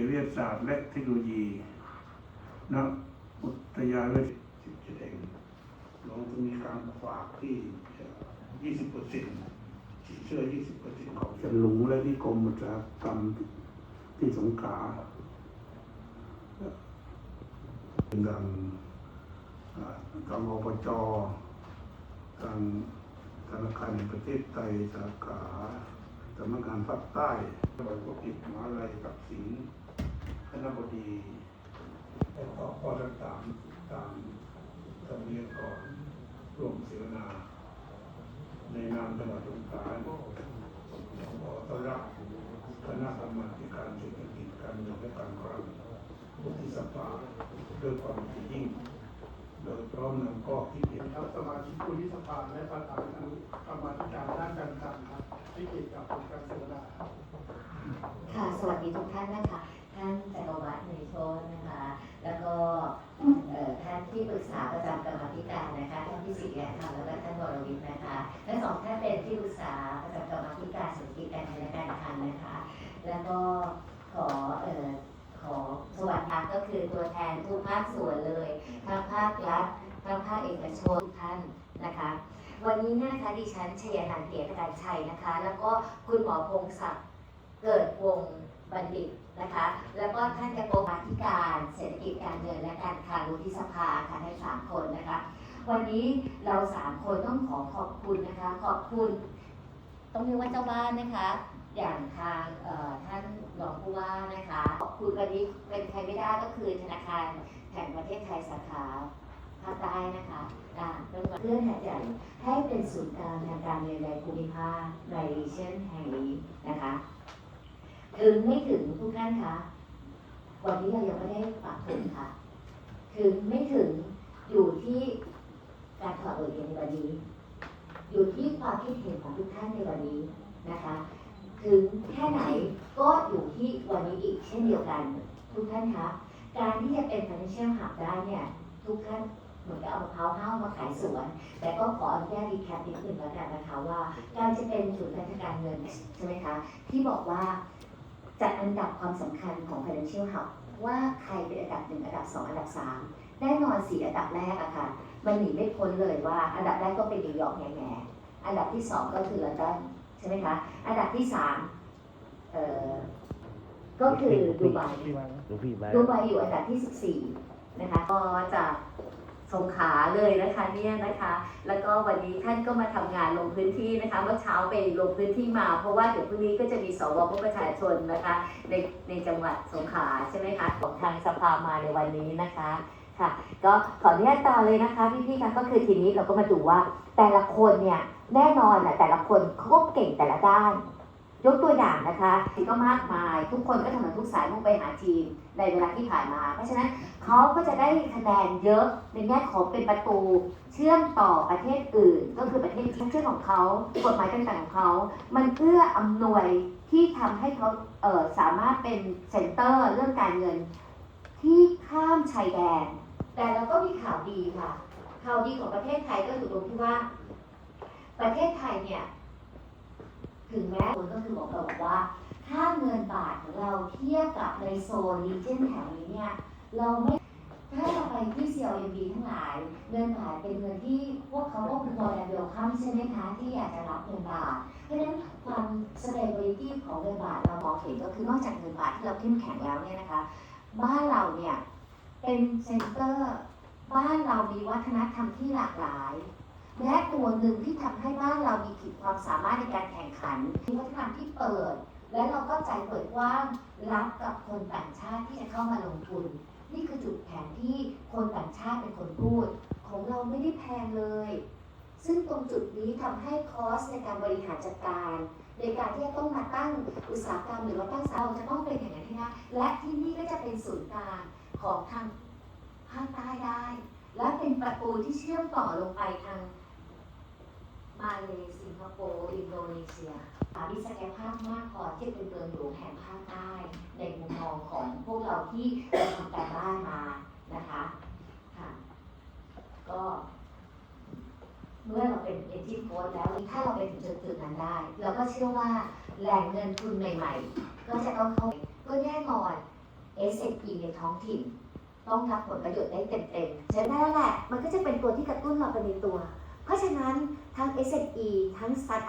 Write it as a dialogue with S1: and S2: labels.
S1: ตวิทยาศาสตร์และเทคโนโลยีณอุทยานวิทยาสิบเจ็ดแห่งลงจะมีการฝากที่ยี่สิบเปอร์เซ็นต์สินเชื่อยี่สิบเปอร์เซ็นต์ของฉลุงและนิคมอุตสาหกรรมที่สงขลาดังอ่าทางอบจทางธนาคารแห่งประเทศไทยสาขาสำนักงานภาคใต้จังหวัดปกิจมหาลัยกับสิงห์ คณะบดีและก็ข้อต่างๆตามธรรมเนียมก่อนร่วมเสวนา ในนามจังหวัดสงขลาขอต้อนรับคณะกรรมาธิการเศรษฐกิจการเงินและการคลังวุฒิสภาด้วยความยิ่งโดยพร้อมนำข้อคิดเห็น
S2: ครับสมาชิกวุฒิสภาและประธานคณะกรรมาธิการด้านการคลังครับที่เกี่ยวกับผลการเสวนาค่ะ
S3: สวัสดีทุกท่านนะคะ ท่านจักรวัฒน์ในโชนนะคะ แล้วก็ท่านที่ปรึกษาประจำกรรมธิการนะคะท่านที่สิริยธรรมแล้วก็ท่านวรวิทย์นะคะทั้งสองท่านเป็นที่ปรึกษาประจำกรรมธิการเศรษฐกิจการเงินและการคลังนะคะ แล้วก็ขอเอ่อขอสวัสดีก็คือตัวแทนทุกภาคส่วนเลยทั้งภาครัฐทั้งภาคเอกชนทุกท่านนะคะวันนี้นะคะดิฉันชยนันเกียรติการชัยนะคะ แล้วก็คุณหมอพงศักดิ์เกิดวงบัณฑิตนะคะ แล้วก็ท่านกระโปรงาธิการเศรษฐกิจการเงินและการคลังวุฒิสภาค่ะทั้งสามคนนะคะ วันนี้เราสามคนต้องขอขอบคุณนะคะ ขอบคุณต้องเรียกว่าเจ้าบ้านนะคะ อย่างทางท่านรองผู้ว่านะคะ ขอบคุณวันนี้เป็นใครไม่ได้ก็คือธนาคารแห่งประเทศไทยสาขาภาคใต้นะคะอ่าเพื่อหัดใหญ่ให้เป็นศูนย์กลางทางการเงินในภูมิภาคในเช่นแห่งนี้นะคะ ถึงไม่ถึงทุกท่านคะวันนี้เรายังไม่ได้ปรับถึงค่ะ ถึงไม่ถึงอยู่ที่การถอดบทเรียนในวันนี้ อยู่ที่ความคิดเห็นของทุกท่านในวันนี้นะคะ ถึงแค่ไหนก็อยู่ที่วันนี้อีกเช่นเดียวกัน ทุกท่านคะการที่จะเป็น financial hub ได้เนี่ย ทุกท่านเหมือนกับเอามะพร้าวห้าวมาขายสวน แต่ก็ขออนุญาตรีแคปนิดหนึ่งแล้วกันนะคะว่า การจะเป็นศูนย์ราชการเงินใช่ไหมคะ ที่บอกว่า จัดอันดับความสำคัญของ Financial Hub ว่าใครเป็นอันดับหนึ่งอันดับสองอันดับสามแน่นอนสี่อันดับแรกอะค่ะ มันหนีไม่พ้นเลยว่า อันดับแรกก็เป็นนิวยอร์กแง่ๆอันดับที่สองก็คือลอนดอนใช่ไหมคะ อันดับที่สามเอ่อก็คือดูไบ
S4: ลูกพี่บ้าน
S3: ดูไบอยู่อันดับที่14นะคะ ก็จากส งขลาเลยนะคะเนี่ยนะคะ แล้วก็วันนี้ท่านก็มาทำงานลงพื้นที่นะคะเมื่อเช้าไปลงพื้นที่มา เพราะว่าเดี๋ยวพรุ่งนี้ก็จะมีสวพประชาชนนะคะในในจังหวัดสงขลาใช่ไหมคะของทางสภามาในวันนี้นะคะค่ะก็ขออนุญาตต่อเลยนะคะพี่ๆคะก็คือทีนี้เราก็มาดูว่าแต่ละคนเนี่ยแน่นอนนะแต่ละคนเขาก็เก่งแต่ละด้าน ยกตัวอย่างนะคะที่ก็มากมาย ทุกคนก็ทำงานทุกสายมุ่งไปหาทีมในเวลาที่ผ่านมา เพราะฉะนั้นเขาก็จะได้คะแนนเยอะในแง่ของเป็นประตู เชื่อมต่อประเทศอื่น ก็คือประเทศเชื่อมของเขากฎหมายต่างๆของเขา มันเพื่ออำนวยที่ทำให้เขาเสามารถเป็นเซ็นเตอร์เรื่องการเงิน ที่ข้ามชายแดน แต่เราก็มีข่าวดีค่ะข่าวดีของประเทศไทยก็อยู่ตรงที่ว่า ประเทศไทยเนี่ย ถึงแม้คนก็คือบอกเราบว่า ถ้าเงินบาทของเราเทียบกับในโซนรีเจนแถวนี้เนี่ย เราไม่ ถ้าเราไปที่ CLMB ทั้งหลาย เงินบาทเป็นเงินที่พวกเขาก็คือวอลเลนเวลคัมใช่ไหมคะ ที่อยากจะรับเงินบาท เพราะฉะนั้นความ stability ของเงินบาทเรามองเห็นก็คือนอกจากเงินบาทที่เราเข้มแข็งแล้วเนี่ยนะคะ บ้านเราเนี่ยเป็นเซ็นเตอร์ บ้านเรามีวัฒนธรรมที่หลากหลาย และตัวหนึ่งที่ทำให้บ้านเรามีขีดความสามารถในการแข่งขันมีวัฒนธรรมที่เปิด และเราก็ใจเปิดกว้างรับกับคนต่างชาติที่จะเข้ามาลงทุน นี่คือจุดแข็งที่คนต่างชาติเป็นคนพูด ของเราไม่ได้แพงเลย ซึ่งตรงจุดนี้ทำให้คอสในการบริหารจัดการในการที่จะต้องมาตั้งอุตสาหกรรมหรือว่าตั้งสาเราจะต้องเป็นอย่างนั้นให้ได้และที่นี่ก็จะเป็นศูนย์กลางของทางภาคใต้ได้ และเป็นประตูที่เชื่อมต่อลงไปทาง มาเลยสิงคโปร์อินโดนีเซียมีศักยภาพมากพอที่เป็นเมืองหลวงแห่งภาคใต้ในมุมมองของพวกเราที่ทำการบ้านมานะคะค่ะก็เมื่อเราเป็นเอจิโค้ดแล้วถ้าเราไปถึงจุดจุนั้นได้ เราก็เชื่อว่าแหล่งเงินทุนใหม่ ๆ ก็จะต้องเข้าก็แน่นอน SME ในท้องถิ่น ต้องรับผลประโยชฉะนั้นแหละ มันก็จะเป็นตัวที่กระตุ้นเราไปในตัว เพราะฉะนั้นทั้ง SME ทั้ง Startup